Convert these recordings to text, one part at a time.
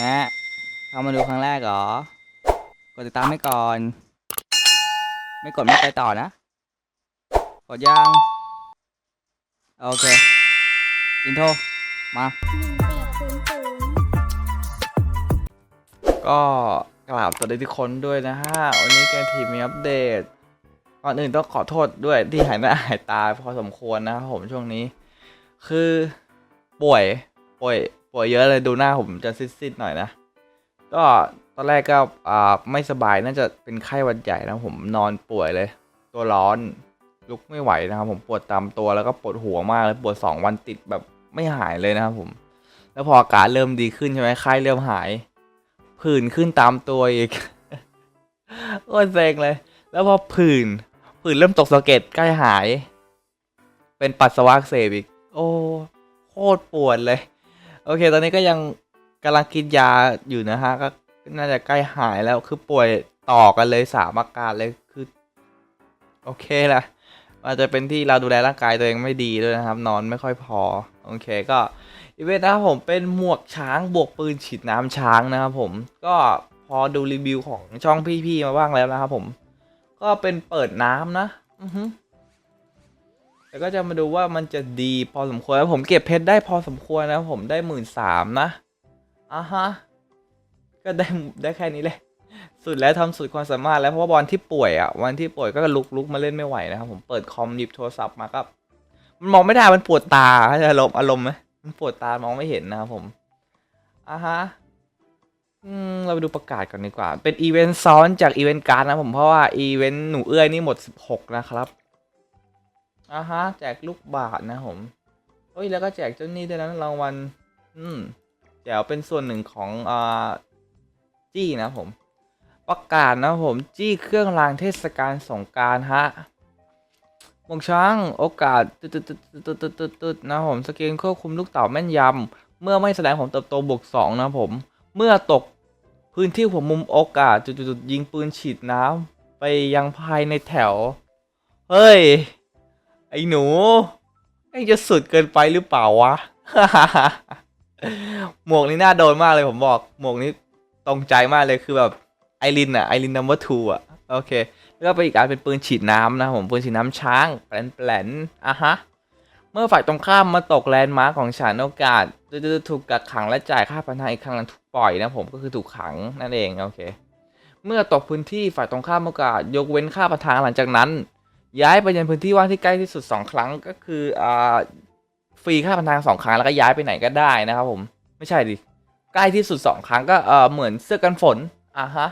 นะเข้ามาดูครั้งแรกเหรอ กดติดตามให้ก่อน ไม่กดไม่ไปต่อนะ กดยัง โอเค อินโทร มา ก็กราบสวัสดีทุกคนด้วยนะฮะ วันนี้แกทีมมีอัปเดต ก่อนอื่นต้องขอโทษด้วยที่หายหน้าหายตาพอสมควรนะครับผมช่วงนี้ คือป่วยป่วย ป่วยเยอะเลยดูหน้าผมจะซิดๆหน่อยนะ ก็ตอนแรกก็อ่าไม่สบายน่าจะเป็นไข้หวัดใหญ่นะผมนอนป่วยเลย ตัวร้อนลุกไม่ไหวนะครับ ผมปวดตามตัวแล้วก็ปวดหัวมากเลยปวดสองวันติดแบบไม่หายเลยนะครับผม แล้วพออาการเริ่มดีขึ้นใช่ไหมไข้เริ่มหาย ผื่นขึ้นตามตัวอีกโคตรเซ็งเลย แล้วพอผื่นผื่นเริ่มตกสะเก็ดใกล้หาย เป็นปัสสาวะเสบอีก โอ้โคตรปวดเลย โอเค ตอนนี้ก็ยังกำลังกินยาอยู่นะฮะ ก็น่าจะใกล้หายแล้ว คือป่วยต่อกันเลยสามอาการเลย คือ โอเคละอาจจะเป็นที่เราดูแลร่างกายตัวเองไม่ดีด้วยนะครับ นอนไม่ค่อยพอ โอเค ก็อีเวนต์นะครับผมเป็นหมวกช้างบวกปืนฉีดน้ำช้างนะครับผม ก็พอดูรีวิวของช่องพี่ๆมาบ้างแล้วนะครับผม ก็เป็นเปิดน้ำนะ อือฮึ แล้วก็จะมาดูว่ามันจะดีพอสมควรแล้วผมเก็บเพชรได้พอสมควรนะผมได้หมื่นสามนะอะฮะก็ได้ได้แค่นี้เลยสุดแล้วทำสุดความสามารถแล้วเพราะว่าวันที่ป่วยอะวันที่ป่วยก็ลุกลุกมาเล่นไม่ไหวนะครับผมเปิดคอมหยิบโทรศัพท์มาก็มันมองไม่ได้มันปวดตาอารมณ์อารมณ์ไหมมันปวดตามองไม่เห็นนะครับผมอะฮะอืมเราไปดูประกาศก่อนดีกว่า เป็นอีเวนต์ซ้อนจากอีเวนต์การ์ดนะผมเพราะว่าอีเวนต์หนูเอื้อยนี่หมด 16 นะครับ อ่าฮะ แจกลูกบาทนะผมเฮ้ยแล้วก็แจกเจ้าหนี้ด้วยนะรางวัล อืมแจวเป็นส่วนหนึ่งของอ่าจี้นะผม ประกาศนะผมจี้เครื่องรางเทศกาลสงการฮะมงช้างโอกาสตึ๊ดตึ๊ดตึ๊ดตึ๊ดตึ๊ดตึ๊ดตึ๊ดนะผมสกิลควบคุมลูกเต่าแม่นยำเมื่อไม่แสดงผลเติบโตบวกสองนะผม เมื่อตกพื้นที่หัวมุมโอกาสจุดๆยิงปืนฉีดน้ำไปยังภายในแถว เฮ้ย ไอ้หนูไอ้จะสุดเกินไปหรือเปล่าวะ หมวกนี้น่าโดนมากเลยผมบอก หมวกนี้ตรงใจมากเลยคือแบบไอรินอะไอรินนัมเบอร์ทูอะโอเค แล้วก็ไปอีกอันเป็นปืนฉีดน้ำนะผมปืนฉีดน้ำช้างแปลนแปลนอะฮะเมื่อฝ่ายตรงข้ามมาตกแลนด์มาร์คของฉันโอกาสจะถูกกักขังและจ่ายค่าพันธะอีกครั้งหลังถูกปล่อยนะผมก็คือถูกขังนั่นเองโอเค เมื่อตกพื้นที่ฝ่ายตรงข้ามโอกาสยกเว้นค่าพันธะหลังจากนั้น ย้ายไปยังพื้นที่ว่างที่ใกล้ที่สุดสองครั้งก็คืออ่าฟรีค่าพันทางสองครั้งแล้วก็ย้ายไปไหนก็ได้นะครับผมไม่ใช่ดิใกล้ที่สุดสองครั้งก็เออเหมือนเสื้อกันฝนอะฮะ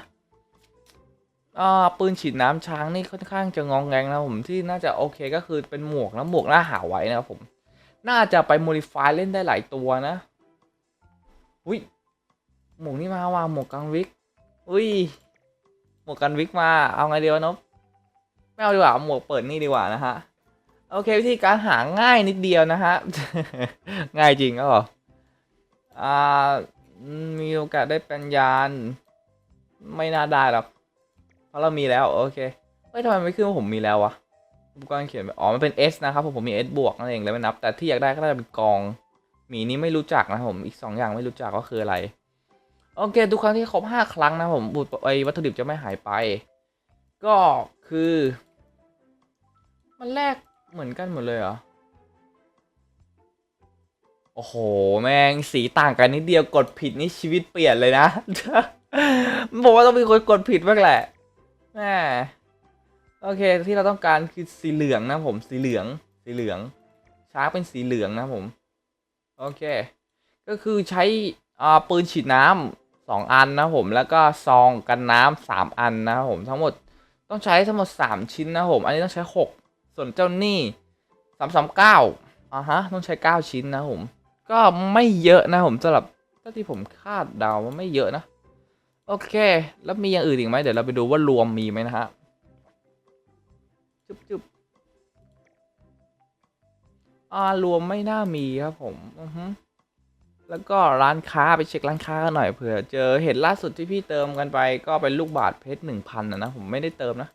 อ่าปืนฉีดน้ำช้างนี่ค่อนข้างจะงองแงงนะผมที่น่าจะโอเคก็คือเป็นหมวกนะหมวกหน้าหาไว้นะครับผมน่าจะไปโมดิฟายเล่นได้หลายตัวนะ อุ้ย หมวกนี่มาว่ะหมวกกันวิก อุ้ย หมวกกันวิกมา เอาไงดีวะนบ ไม่เอาดีกว่าเอาหมวกเปิดนี่ดีกว่านะฮะโอเควิธีการหาง่ายนิดเดียวนะฮะ ง่ายจริงก็อ่ามีโอกาสได้เป็นยาน ไม่น่าได้หรอกเพราะเรามีแล้วโอเคเฮ้ยทำไมไม่ขึ้นว่าผมมีแล้ววะอุปกรณ์เขียนอ๋อมันเป็น S นะครับผมผมมี S บวกนั่นเองเลยไม่นับ แต่ที่อยากได้ก็น่าจะเป็นกองหมีนี้ไม่รู้จักนะผมอีกสองอย่างไม่รู้จักก็คืออะไรโอเคทุกครั้งที่ครบห้าครั้งนะผมบุตรไอวัตถุดิบจะไม่หายไป ก็คือ มันแลกเหมือนกันหมดเลยเหรอ โอ้โห แม่งสีต่างกันนิดเดียวกดผิดนี่ชีวิตเปลี่ยนเลยนะบอกว่าต้องมีคนกดผิดบ้างแหละแม่โอเคที่เราต้องการคือสีเหลืองนะผมสีเหลือง สีเหลือง ช้าเป็นสีเหลืองนะผม โอเค ก็คือใช้อ่าปืนฉีดน้ำสองอันนะผมแล้วก็ซองกันน้ำสามอันนะผมทั้งหมดต้องใช้ทั้งหมด3ชิ้นนะผม อันนี้ต้องใช้6 ส่วนเจ้านี่สามสามเก้าอ่าฮะ ต้องใช้9ชิ้นนะผม ก็ไม่เยอะนะผมสำหรับเท่าที่ผมคาดเดาว่าไม่เยอะนะ โอเค แล้วมีอย่างอื่นอีกไหมเดี๋ยวเราไปดูว่ารวมมีไหมนะฮะ จุ๊บจุ๊บอ่ารวมไม่น่ามีครับผมอือฮึแล้วก็ร้านค้าไปเช็คร้านค้ากันหน่อยเผื่อเจอเห็นล่าสุดที่พี่เติมกันไปก็เป็นลูกบาทเพชรหนึ่งพันนะนะผมไม่ได้เติมนะ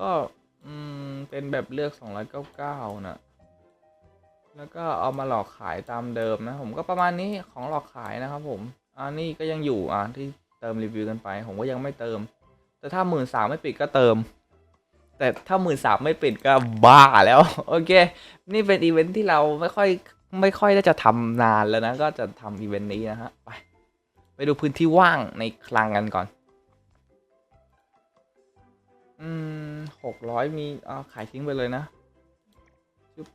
ก็อืมเป็นแบบเลือก 299 นะ แล้วก็เอามาหลอกขายตามเดิมนะ ผมก็ประมาณนี้ของหลอกขายนะครับผมอันนี้ก็ยังอยู่อะที่เติมรีวิวกันไป ผมก็ยังไม่เติม แต่ถ้าหมื่นสามไม่ปิดก็เติม แต่ถ้าหมื่นสามไม่ปิดก็บ้าแล้ว โอเค นี่เป็นอีเวนท์ที่เราไม่ค่อยไม่ค่อยได้จะทำนานแล้วนะ ก็จะทำอีเวนต์นี้นะฮะ ไป ไปดูพื้นที่ว่างในคลังกันก่อน อืมหกร้อยมีอ่าขายทิ้งไปเลยนะจุ๊บ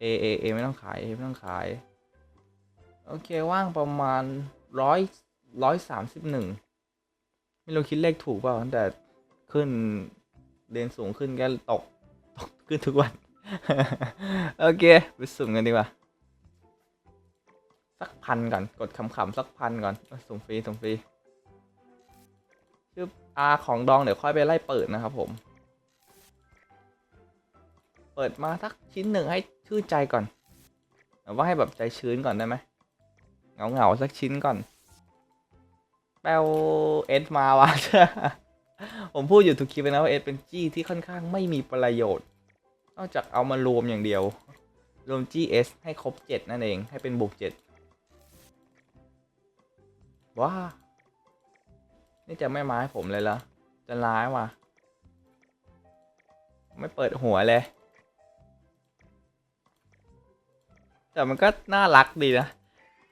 เอเอเอไม่ต้องขายเอไม่ต้องขาย โอเคว่างประมาณร้อยร้อยสามสิบหนึ่งไม่รู้คิดเลขถูกเปล่าแต่ขึ้นเรียนสูงขึ้นก็ตกตกขึ้นทุกวัน โอเค ไปสุ่มกันดีกว่า สักพันก่อน กดคำๆสักพันก่อนเอ้ยส่งฟรีส่งฟรี อาของดองเดี๋ยวค่อยไปไล่เปิดนะครับผม เปิดมาสักชิ้นหนึ่งให้ชื่นใจก่อนหรือว่าให้แบบใจชื้นก่อนได้ไหมเหงาเงาๆสักชิ้นก่อน แปลเอสมาวะผมพูดอยู่ทุกคลิปนะว่าเอสเป็นจี้ที่ค่อนข้างไม่มีประโยชน์ นอกจากเอามารวมอย่างเดียว รวม GS ให้ครบ7นั่นเอง ให้เป็นบวก7ว้า นี่จะไม่มาให้ผมเลยเหรอ จะร้ายว่ะ ไม่เปิดหัวเลย แต่มันก็น่ารักดีนะ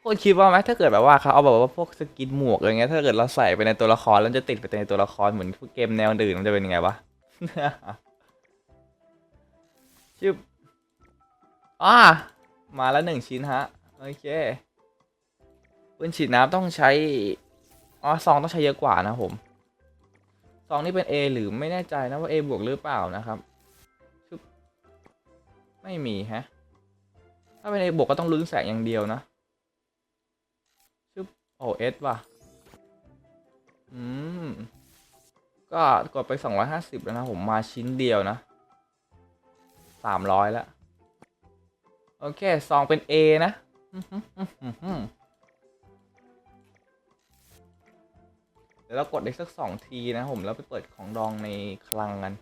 คนคิดว่าไหมถ้าเกิดแบบว่าเขาเอาแบบว่าพวกสกินหมวกอะไรเงี้ยถ้าเกิดเราใส่ไปในตัวละครแล้วจะติดไปในตัวละครเหมือนเกมแนวอื่นมันจะเป็นยังไงวะชิบอ่ามาแล้วหนึ่งชิ้นฮะ โอเคปืนฉีดน้ำต้องใช้ อ๋อซองต้องใช้เยอะกว่านะผมซองนี่เป็น A หรือไม่แน่ใจนะว่า A บวกหรือเปล่านะครับไม่มีฮะ ถ้าเป็น A บวกก็ต้องลุ้นแสงอย่างเดียวนะชึบโอ้ S ว่ะ อืม ก็กดไป 250 แล้วนะ ผมมาชิ้นเดียวนะ 300 แล้ว โอเคซองเป็น A นะ ดี๋ยวเรากดได้สักสองทีนะผมแล้วไปเปิดของดองในคลังกัน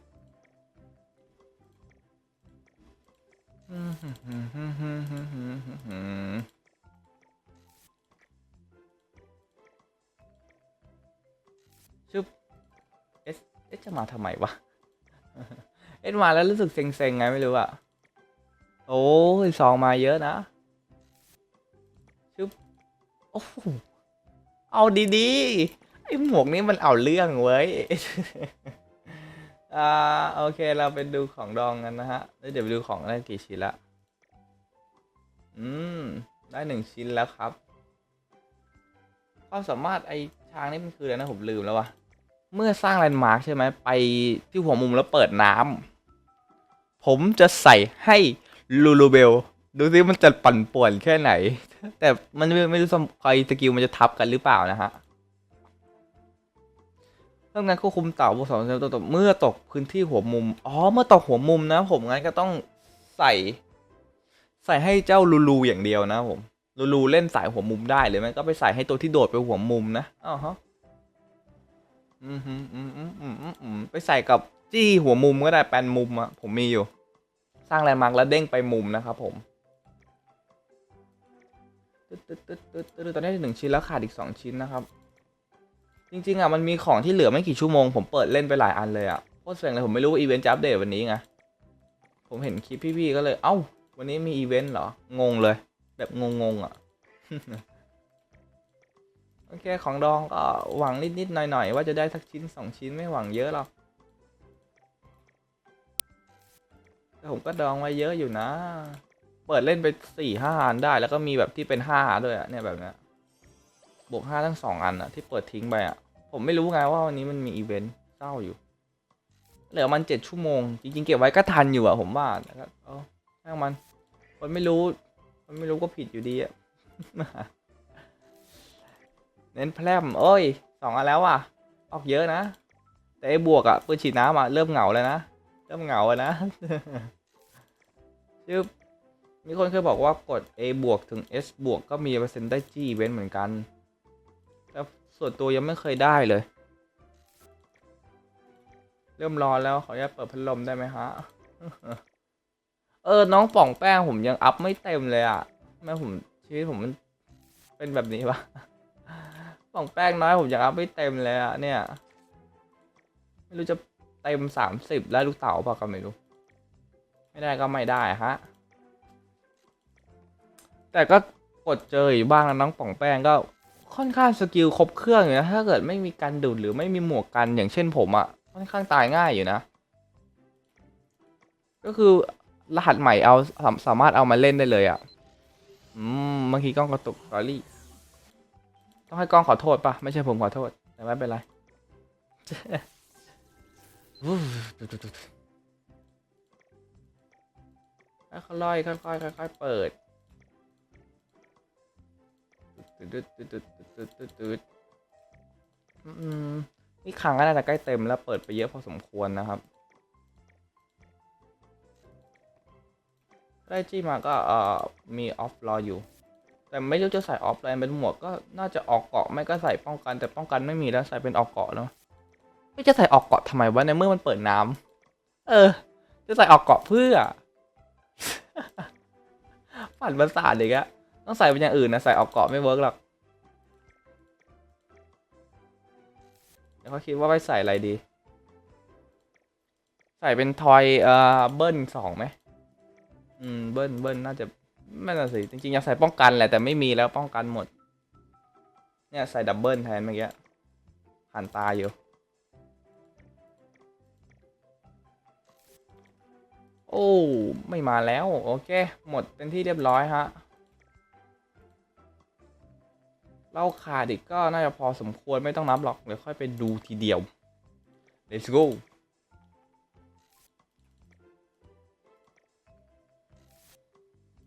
ชึบเอสเอสจะมาทำไมวะ เอ็ดมาแล้วรู้สึกเซ็งๆไงไม่รู้อะโอ้ยซองมาเยอะนะชึบโอ้เอาดีๆ ไอหมวกนี้มันเอาเรื่องเว้ย อ่าโอเคเราไปดูของดองกันนะฮะแล้วเดี๋ยวไปดูของได้กี่ชิ้นละ อืม ได้หนึ่งชิ้นแล้วครับความสามารถไอช้างนี้มันคืออะไรนะผมลืมแล้ววะเมื่อสร้างแลนด์มาร์คใช่ไหมไปที่หัวมุมแล้วเปิดน้ำผมจะใส่ให้ลูลูเบลดูซิมันจะปั่นป่วนแค่ไหน แต่มันไม่รู้สมใครสกิลมันจะทับกันหรือเปล่านะฮะ เรื่องการควบคุมเต่าบวกสองตัวตกเมื่อตกพื้นที่หัวมุม อ๋อ เมื่อตกหัวมุมนะ ผมงั้นก็ต้องใส่ ใส่ให้เจ้าลูลูอย่างเดียวนะผม ลูลูเล่นสายหัวมุมได้หรือไม่ก็ไปใส่ให้ตัวที่โดดไปหัวมุมนะอ๋อฮะอืมอืมอืมอืมอืมไปใส่กับจี้หัวมุมก็ได้แปนมุมอะผมมีอยู่ สร้างแลนด์มาร์กแล้วเด้งไปมุมนะครับผมตึ๊ดตึ๊ดตึ๊ดตึ๊ดตึ๊ดตอนนี้หนึ่งชิ้นแล้วขาดอีกสองชิ้นนะครับ จริงๆอะมันมีของที่เหลือไม่กี่ชั่วโมงผมเปิดเล่นไปหลายอันเลยอะโคตรเซ็งเลยผมไม่รู้ว่าอีเวนต์จะอัปเดตวันนี้ไงผมเห็นคลิปพี่ๆก็เลย เอ้า วันนี้มีอีเวนต์เหรองงเลย แบบงงๆอะโอเคของดองก็หวังนิดๆหน่อยๆว่าจะได้สักชิ้นสองชิ้นไม่หวังเยอะหรอกแต่ผมก็ดองไว้เยอะอยู่นะ เปิดเล่นไปสี่ห้าอันได้แล้วก็มีแบบที่เป็นห้าด้วยอะเนี่ยแบบเนี้ย บวกห้าทั้งสองอันอะที่เปิดทิ้งไปอะผมไม่รู้ไงว่าวันนี้มันมีอีเวนต์เศร้าอยู่ เหลือมันเจ็ดชั่วโมง จริงๆเก็บไว้ก็ทันอยู่อะผมว่าแต่ก็เออช่างมันคนไม่รู้คนไม่รู้ก็ผิดอยู่ดีอะเน้นแพร่มเอ้ยสองอันแล้วอะออกเยอะนะ แต่ไอ้บวกอะปืนฉีดน้ำอะเริ่มเหงาแล้วนะ เริ่มเหงาแล้วนะชื่อมีคนเคยบอกว่ากด A บวกถึง S บวกก็มีเปอร์เซ็นต์ได้จีเว้นเหมือนกัน ส่วนตัวยังไม่เคยได้เลย เริ่มร้อนแล้วขออนุญาตเปิดพัดลมได้ไหมฮะ เออ น้องป่องแป้งผมยังอัพไม่เต็มเลยอะทำไมผมชีวิตผมมันเป็นแบบนี้วะป่องแป้งน้อยผมยังอัพไม่เต็มเลยอะเนี่ย ไม่รู้จะเต็มสามสิบแล้วลูกเต๋าเปล่าก็ไม่รู้ ไม่ได้ก็ไม่ได้ฮะ แต่ก็กดเจออยู่บ้างนะน้องป่องแป้งก็ ค่อนข้างสกิลครบเครื่องอยู่นะถ้าเกิดไม่มีการดูดหรือไม่มีหมวกกันอย่างเช่นผมอะ่ะค่อนข้างตายง่ายอยู่นะ ก็คือรหัสใหม่เอาสามสามารถเอามาเล่นได้เลยอะ่ะอืมเมื่อกี้กล้องกระตุกสอรี่ต้องให้กล้องขอโทษปะไม่ใช่ผมขอโทษแต่ไม่เป็นไรค่อยๆค่อยๆค่อยๆเปิด ตึ๊ดตึดตึดตึดตึดตึดตึ๊ดนี่ครั้งก็น่าจะใกล้เต็มแล้วเปิดไปเยอะพอสมควรนะครับ ได้จี้มาก็เอ่อมีออฟรออยู่ แต่ไม่รู้จะใส่ออฟอะไรเป็นหมวกก็น่าจะออกเกาะไม่ก็ใส่ป้องกันแต่ป้องกันไม่มีแล้วใส่เป็นออกเกาะแล้วไม่จะใส่ออกเกาะทำไมวะในเมื่อมันเปิดน้ำเออ จะใส่ออกเกาะเพื่อ ฝันประสาทเลยอะ ต้องใส่เป็นอย่างอื่นนะใส่ออกเกาะไม่เวิร์กหรอกเดี๋ยวเขาคิดว่าไปใส่อะไรดี ใส่เป็นทอยเอ่อเบิ้ลสองไหมอืมเบิ้ลเบิ้ลน่าจะไม่น่าสิจริงๆอยากใส่ป้องกันแหละแต่ไม่มีแล้วป้องกันหมด เนี่ยใส่ดับเบิ้ลแทนเมื่อกี้ผ่านตาอยู่โอ้ ไม่มาแล้ว โอเค หมดเป็นที่เรียบร้อยฮะ เราขาดอีกก็น่าจะพอสมควรไม่ต้องนับหรอกเดี๋ยวค่อยไปดูทีเดียว let's go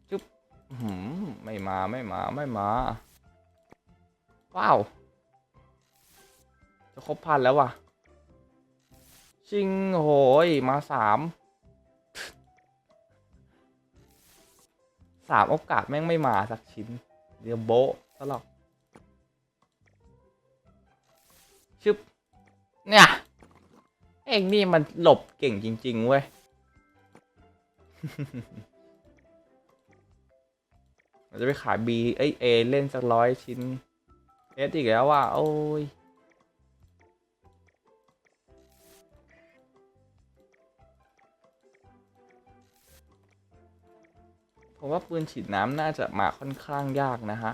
จุ๊บอื้อหืมไม่มาไม่มาไม่มา ว้าว จะครบพันแล้วว่ะจริงโหยมาสามสามโอกาสแม่งไม่มาสักชิ้น เดี๋ยวโบะตลอด ชึบเนี่ยเองนี่มันหลบเก่งจริง ๆ เว้ย เราจะไปขาย B เอ้ย A เล่นสักร้อยชิ้น S อีกแล้วว่ะโอ้ยผมว่าปืนฉีดน้ำน่าจะมาค่อนข้างยากนะฮะ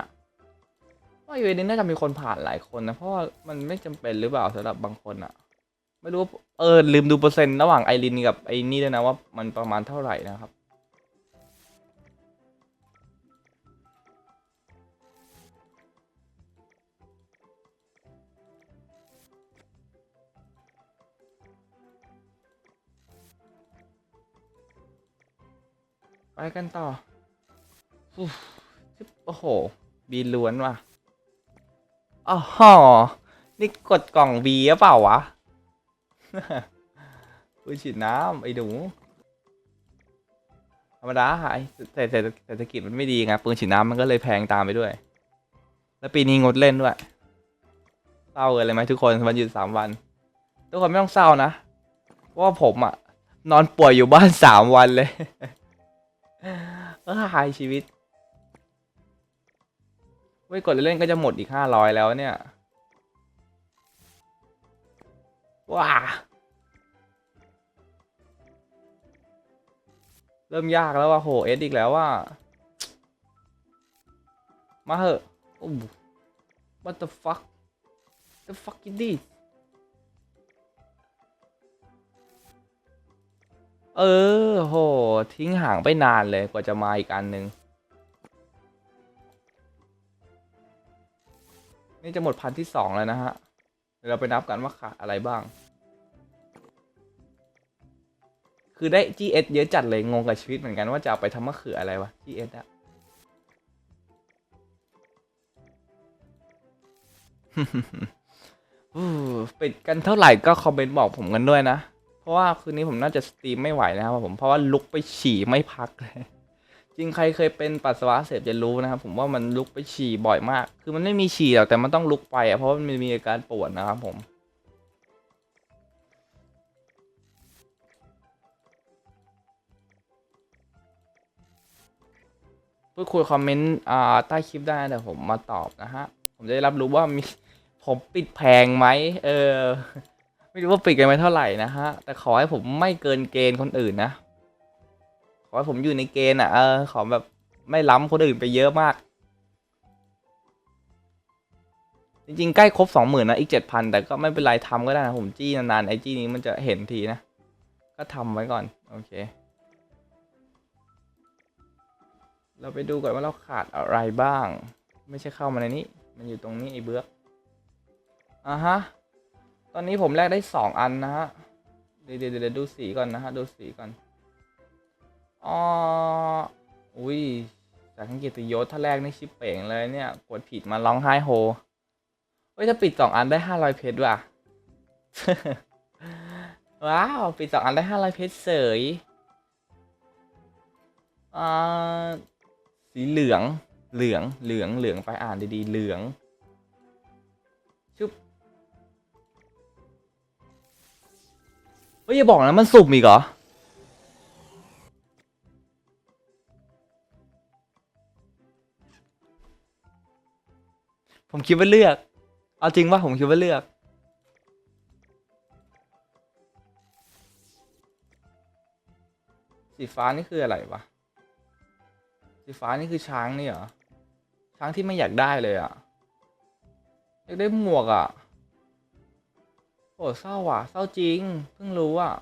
ว่าอีเวนต์นี้น่าจะมีคนผ่านหลายคนนะ เพราะว่ามันไม่จำเป็นหรือเปล่าสำหรับบางคนอะไม่รู้เออลืมดูเปอร์เซ็นต์ระหว่างไอรินกับไอนี่ด้วยนะว่ามันประมาณเท่าไหร่นะครับไปกันต่อโอ้โห บีล้วนว่ะ อ๋อนี่กดกล่องบีหรือเปล่าวะปืนฉีดน้ำไอ้หนูธรรมดาหายแต่แต่เศรษฐกิจมันไม่ดีไงปืนฉีดน้ำมันก็เลยแพงตามไปด้วย แล้วปีนี้งดเล่นด้วยเศร้าเลยไหมทุกคนวันหยุดสามวัน ทุกคนไม่ต้องเศร้านะเพราะว่าผมอะนอนป่วยอยู่บ้านสามวันเลยเออหายชีวิต เว้ยกดเล่นๆก็จะหมดอีกห้าร้อยแล้วเนี่ย ว้า เริ่มยากแล้วว่ะโหเอสอีกแล้วว่า มาเหอะโอ้ what the fuck the fuck is this เออ โห ทิ้งห่างไปนานเลยกว่าจะมาอีกอันหนึ่ง นี่จะหมดพันที่สองแล้วนะฮะ เดี๋ยวเราไปนับกันว่าขาดอะไรบ้าง คือได้ GS เยอะจัดเลย งงกับชีวิตเหมือนกันว่าจะเอาไปทำมะเขืออะไรวะ GS อะอู้ปิดกันเท่าไหร่ก็คอมเมนต์บอกผมกันด้วยนะ เพราะว่าคืนนี้ผมน่าจะสตรีมไม่ไหวนะครับผม เพราะว่าลุกไปฉี่ไม่พักเลย จริงใครเคยเป็นปัสสาวะเสพจะรู้นะครับผมว่ามันลุกไปฉี่บ่อยมาก คือมันไม่มีฉี่หรอกแต่มันต้องลุกไปอะเพราะมันมีอาการปวดนะครับผมเพื่อคุยคอมเมนต์ใต้คลิปได้แต่ผมมาตอบนะฮะ ผมจะได้รับรู้ว่ามีผมปิดแพงไหมเออ ไม่รู้ว่าปิดกันไปเท่าไหร่นะฮะ แต่ขอให้ผมไม่เกินเกณฑ์คนอื่นนะ ขอให้ผมอยู่ในเกณฑ์อะเออขอแบบไม่ล้ำคนอื่นไปเยอะมาก จริงๆ ใกล้ครบสองหมื่นนะอีกเจ็ดพันแต่ก็ไม่เป็นไรทำก็ได้นะผมจี้นานๆไอจี้นี้มันจะเห็นทีนะ ก็ทำไว้ก่อน โอเค เราไปดูก่อนว่าเราขาดอะไรบ้าง ไม่ใช่เข้ามาในนี้ มันอยู่ตรงนี้ไอเบือกอะฮะ ตอนนี้ผมแลกได้สองอันนะฮะ เดี๋ยวเดี๋ยวเดี๋ยวดูสีก่อนนะฮะ ดูสีก่อน อ๋ออุ้ยจากขังเกียรติยศถ้าแรกนี่ชิปเป่งเลยเนี่ย กดผิดมาร้องไห้โฮเฮ้ยถ้าปิดสองอันได้ห้าร้อยเพชรว่ะ ว้าว ปิดสองอันได้ห้าร้อยเพชรเสยอ่าสีเหลือง เหลือง เหลือง เหลือง ไปอ่านดีๆ เหลือง ชุบ เฮ้ย อย่าบอกนะมันสุ่มอีกเหรอ ผมคิดว่าเลือก เอาจริงว่าผมคิดว่าเลือก สีฟ้านี่คืออะไรวะ สีฟ้านี่คือช้างนี่เหรอ ช้างที่ไม่อยากได้เลยอะ่ะอยากได้หมวกอะ่ะ โอ้เศร้าว่ะ เศร้าจริง เพิ่งรู้อะ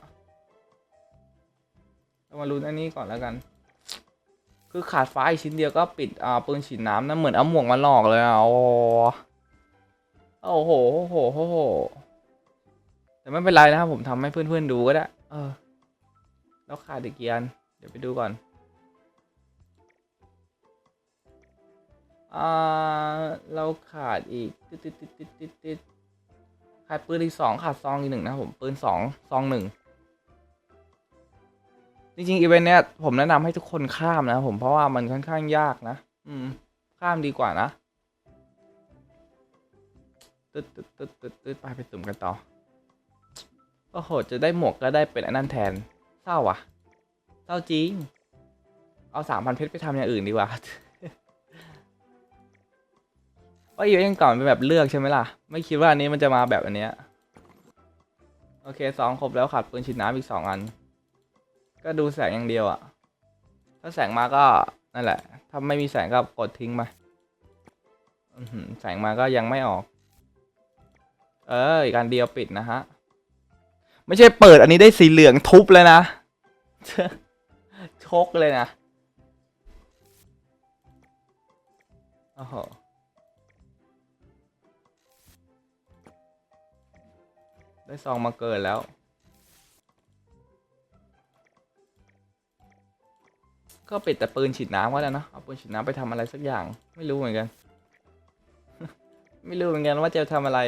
เรามาลุ้นอันนี้ก่อนแล้วกัน คือขาดฟ้าอีกชิ้นเดียวก็ปิดอ่าปืนฉีดน้ำนะเหมือนเอาหมวกมาหลอกเลยอะโอ้โอ้โหโอ้โหโอ้โหแต่ไม่เป็นไรนะครับผมทำให้เพื่อนๆดูก็ได้ เออ แล้วขาดอีกกี่อันเดี๋ยวไปดูก่อนอ่าเราขาดอีกติดติดติดติดติดขาดปืนอีกสองขาดซองอีกหนึ่งนะผมปืนสองซองหนึ่ง จริงๆอีเวนต์เนี้ยผมแนะนำให้ทุกคนข้ามนะครับผมเพราะว่ามันค่อนข้างยากนะ อืม ข้ามดีกว่านะตึ๊ดตึ๊ดตึ๊ดตึ๊ดตึ๊ดไปไปสุ่มกันต่อโอ้โหจะได้หมวกก็ได้เป็นอันนั้นแทนเศร้าว่ะเศร้าจริง เอาสามพันเพชรไปทำอย่างอื่นดีกว่า ว่าอีเวนต์ก่อนเป็นแบบเลือกใช่ไหมล่ะ ไม่คิดว่าอันนี้มันจะมาแบบอันเนี้ยโอเคสองครบแล้วขาดปืนฉีดน้ำอีกสองอัน ก็ดูแสงอย่างเดียวอะถ้าแสงมาก็นั่นแหละ ถ้าไม่มีแสงก็กดทิ้งไปอื้อหือแสงมาก็ยังไม่ออก เอออีกอันเดียวปิดนะฮะ ไม่ใช่เปิดอันนี้ได้สีเหลืองทุบเลยนะ ชกเลยนะโอ้โหได้ซองมาเกินแล้ว ก็ปิดแต่ปืนฉีดน้ำก็แล้วนะเอาปืนฉีดน้ำไปทำอะไรสักอย่าง ไม่รู้เหมือนกัน ไม่รู้เหมือนกันว่าจะทำอะไร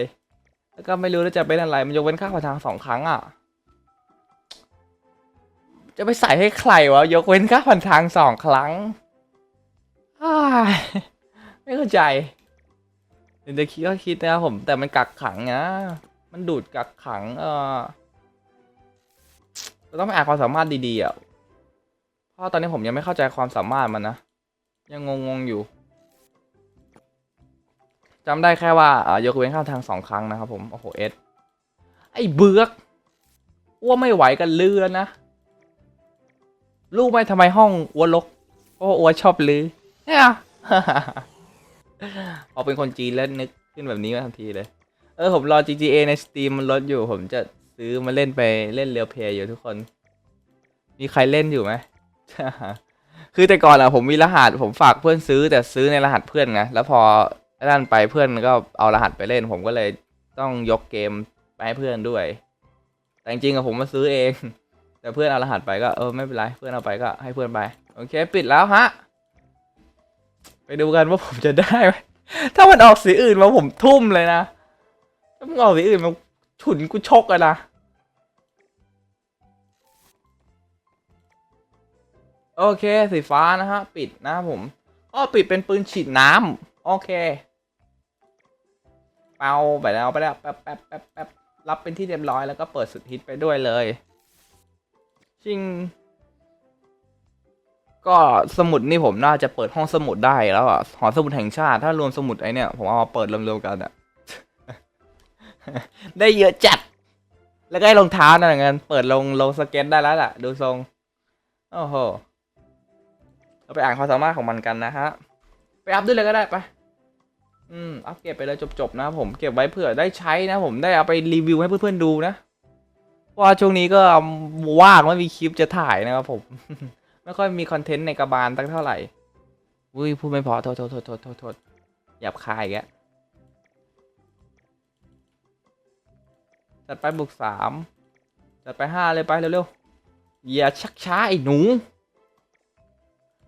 แล้วก็ไม่รู้ว่าจะเป็นอะไร มันยกเว้นค่าผ่านทางสองครั้งอะ จะไปใส่ให้ใครวะยกเว้นค่าผ่านทางสองครั้งไม่เข้าใจเดี๋ยวจะคิดก็คิดนะครับผม แต่มันกักขังนะมันดูดกักขัง เออเราต้องไปอ่านความสามารถดีๆอะ ราะตอนนี้ผมยังไม่เข้าใจความสามารถมันนะ ยังงงๆอยู่จำได้แค่ว่าอ่ายกเว้นข้ามทางสองครั้งนะครับผมโอ้โหเอสไอ้เบือกอ้วไม่ไหวกันลือแล้วนะรู้ไหมทำไมห้องอ้วลกเพราะอ้วชอบลือเนี่ยพอเป็นคนจีนแล้วนึกขึ้นแบบนี้มาทันทีเลย เออผมรอ GTA ใน Steam มันลดอยู่ ผมจะซื้อมาเล่นไปเล่นเรียวเพย์อยู่ทุกคน มีใครเล่นอยู่ไหม คือแต่ก่อนอะผมมีรหัสผมฝากเพื่อนซื้อแต่ซื้อในรหัสเพื่อนไงแล้วพอด้านไปเพื่อนก็เอารหัสไปเล่น ผมก็เลยต้องยกเกมไปให้เพื่อนด้วย แต่จริงๆอะผมมาซื้อเอง แต่เพื่อนเอารหัสไปก็เออไม่เป็นไรเพื่อนเอาไปก็ให้เพื่อนไปโอเค ปิดแล้วฮะ ไปดูกันว่าผมจะได้ไหมถ้ามันออกสีอื่นมาผมทุ่มเลยนะถ้ามึงออกสีอื่นมาฉุนกูชกอะนะ โอเคสีฟ้านะฮะ ปิดนะครับผมก็ปิดเป็นปืนฉีดน้ำโอเค เปาไปแล้วไปแล้วแป๊บแป๊บแป๊บแป๊บรับเป็นที่เรียบร้อยแล้วก็เปิดสุดฮิตไปด้วยเลย ชิง ก็สมุดนี่ผมน่าจะเปิดห้องสมุดได้แล้วอะหอสมุดแห่งชาติ ถ้ารวมสมุดไอเนี่ย ผมเอามาเปิดรวมๆกันอะได้เยอะจัด แล้วก็ไอ้รองเท้านั่นเหมือนกันเปิดลงลงสเก็ตได้แล้วล่ะ ดูทรง โอ้โห เราไปอ่านความสามารถของมันกันนะฮะ ไปอัพด้วยเลยก็ได้ไป อืม อัพเก็บไปเลยจบๆนะผมเก็บไว้เผื่อได้ใช้นะผมได้เอาไปรีวิวให้เพื่อนๆดูนะเพราะว่าช่วงนี้ก็ว่างไม่มีคลิปจะถ่ายนะครับผม ไม่ค่อยมีคอนเทนต์ในกระบาลตั้งเท่าไหร่อุ้ยพูดไม่พอโทษโทษโทษโทษโทษหยาบคายแกจัดไปบุกสามจัดไปห้าเลยไปเร็วๆอย่าชักช้าไอ้หนู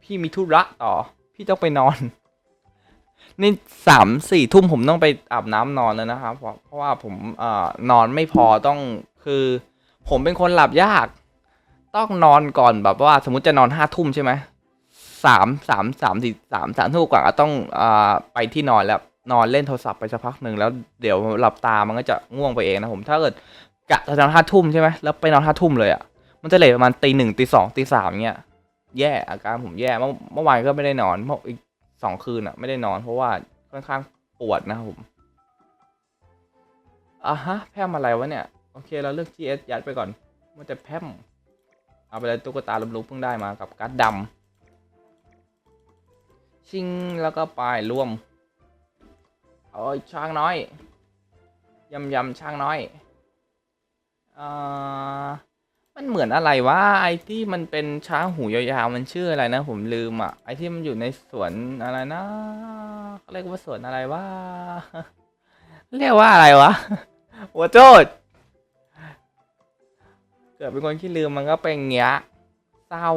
พี่มีธุระต่อ พี่ต้องไปนอน นี่สามสี่ทุ่มผมต้องไปอาบน้ำนอนแล้วนะครับเพราะเพราะว่าผมเอ่อนอนไม่พอต้องคือ ผมเป็นคนหลับยาก ต้องนอนก่อนแบบว่า สมมติจะนอนห้าทุ่มใช่ไหมสามสามสามสี่สามสามทุ่มกว่าต้องอ่าไปที่นอนแล้วนอนเล่นโทรศัพท์ไปสักพักหนึ่งแล้วเดี๋ยวหลับตามันก็จะง่วงไปเองนะผมถ้าเกิดกะจะนอนห้าทุ่มใช่ไหมแล้วไปนอนห้าทุ่มเลยอะ่ะมันจะเลทประมาณตีหนึ่งตีสองตีสามเงี้ย แย่อาการผมแย่เมื่อเมื่อวานก็ไม่ได้นอนเมื่ออีกสองคืนอะ่ะ ไม่ได้นอนเพราะว่าค่อนข้างปวดนะครับผมอะฮะแพมอะไรวะเนี่ย โอเคเราเลือก GS ยัดไปก่อน มันจะแพมเอาไปเลยตุ๊กตาลมลุกเพิ่งได้มากับการ์ดดำชิงแล้วก็ไปรวมโอ้ยช้างน้อยยำยำช้างน้อยอ่า มันเหมือนอะไรวะไอที่มันเป็นช้างหูยาวๆมันชื่ออะไรนะ ผมลืมอะไอที่มันอยู่ในสวนอะไรนะเขาเรียกว่าสวนอะไรวะเรียกว่าอะไรวะหัวโจดเกิดเป็นคนที่ลืมมันก็เป็นเงี้ยเศร้า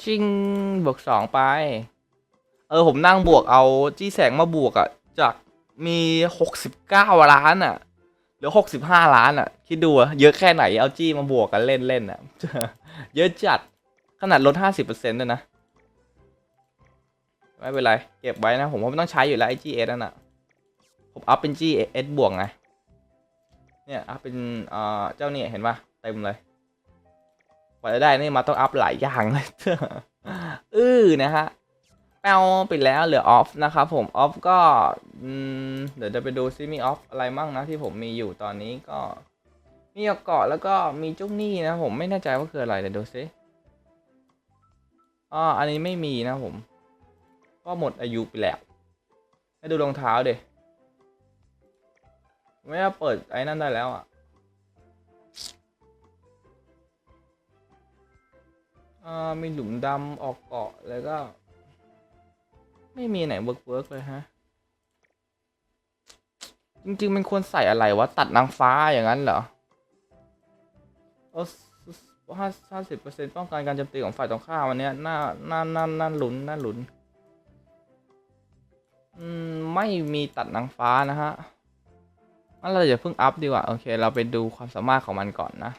ชิงบวกสองไป เออผมนั่งบวกเอาจี้แสงมาบวกอะจากมีหกสิบเก้าล้านอะ เหลือหกสิบห้าล้านอะคิดดูอะเยอะแค่ไหนเอาจี้มาบวกกันเล่นเล่นอะเยอะจัดขนาดลดห้าสิบเปอร์เซ็นต์ด้วยนะ ไม่เป็นไร เก็บไว้นะ ผมว่าไม่ต้องใช้อยู่แล้วไอ้ GS นั่นอะผมอัพเป็น GS บวกไง เนี่ยอัพเป็นเอ่อเจ้านี่เห็นปะเต็มเลยกว่าจะได้นี่มาต้องอัพหลายอย่างเลยอื้อนะฮะ แปลปิดแล้วเหลือออฟนะครับผมออฟก็เดี๋ยวจะไปดูซิมีออฟอะไรมั่งนะที่ผมมีอยู่ตอนนี้ก็ มียกเกาะแล้วก็มีจุ้งนี่นะผมไม่แน่ใจว่าคืออะไรเดี๋ยวดูซิอ๋ออันนี้ไม่มีนะผม ก็หมดอายุไปแล้วให้ดูรองเท้าเดไม่ว่าเปิดไอ้นั่นได้แล้วอะอ่ามีหลุมดำออกเกาะแล้วก็ ไม่มีไหนเวิร์กเวิร์กเลยฮะ จริงๆมันควรใส่อะไรวะ ตัดนางฟ้าอย่างนั้นเหรอเออห้าห้าสิบเปอร์เซ็นต์ป้องกันการโจมตีของฝ่ายตรงข้ามวันนี้น่าน่าน่าน่าลุ้นน่าลุ้นอืมไม่มีตัดนางฟ้านะฮะงั้นเราอย่าเพิ่งอัพดีกว่า โอเค เราไปดูความสามารถของมันก่อนนะ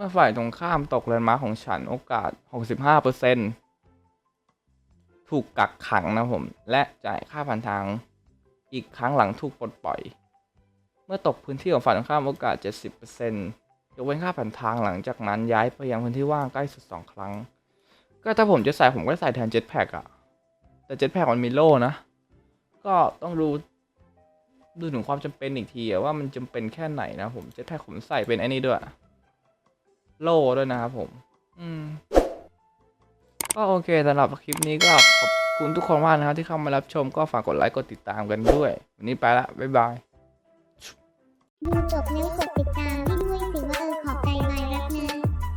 เมื่อฝ่ายตรงข้ามตกเรือนม้าของฉันโอกาส 65%ถูกกักขังนะผม และจ่ายค่าผ่านทางอีกครั้งหลังถูกปลดปล่อย เมื่อตกพื้นที่ของฝ่ายตรงข้ามโอกาส 70%ยกเว้นค่าผ่านทางหลังจากนั้นย้ายไปยังพื้นที่ว่างใกล้สุดสองครั้ง ก็ถ้าผมจะใส่ผมก็ใส่แทนเจ็ตแพ็กอะแต่เจ็ตแพ็กมันมีโล่นะ ก็ต้องดูดูถึงความจำเป็นอีกทีว่ามันจำเป็นแค่ไหนนะผมเจ็ตแพ็กผมใส่เป็นไอ้นี่ด้วย โล่ด้วยนะครับผม อืม ก็โอเคสำหรับคลิปนี้ก็ขอบคุณทุกคนมากนะครับ ที่เข้ามารับชมก็ฝากกดไลค์กดติดตามกันด้วย วันนี้ไปละ บ๊ายบาย ดูจบแล้วกดติดตามให้